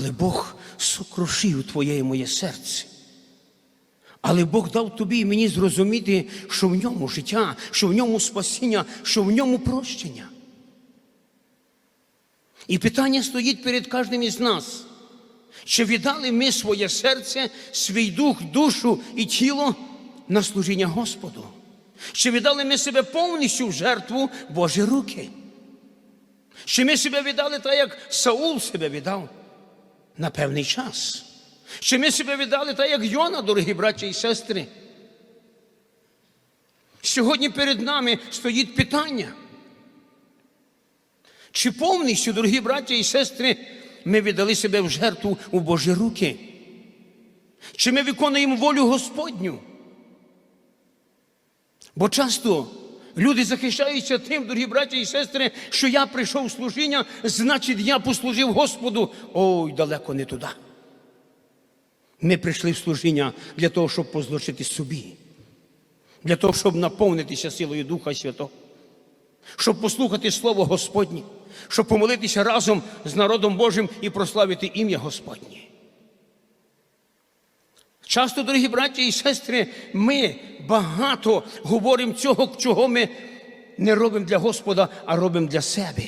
Але Бог сокрушив твоє і моє серце. Але Бог дав тобі і мені зрозуміти, що в ньому життя, що в ньому спасіння, що в ньому прощення. І питання стоїть перед кожним із нас. Чи віддали ми своє серце, свій дух, душу і тіло на служіння Господу? Чи віддали ми себе повністю в жертву Божі руки? Чи ми себе віддали так, як Саул себе віддав на певний час? Чи ми себе віддали так, як Йона, дорогі браті і сестри? Сьогодні перед нами стоїть питання. Чи повністю, дорогі браті і сестри, ми віддали себе в жертву у Божі руки? Чи ми виконуємо волю Господню? Бо часто люди захищаються тим, дорогі браті і сестри, що я прийшов в служіння, значить, я послужив Господу. Ой, далеко не туди. Ми прийшли в служіння для того, щоб позлочити собі, для того, щоб наповнитися силою Духа Святого, щоб послухати Слово Господнє, щоб помолитися разом з народом Божим і прославити ім'я Господнє. Часто, дорогі браті і сестри, ми багато говоримо цього, чого ми не робимо для Господа, а робимо для себе.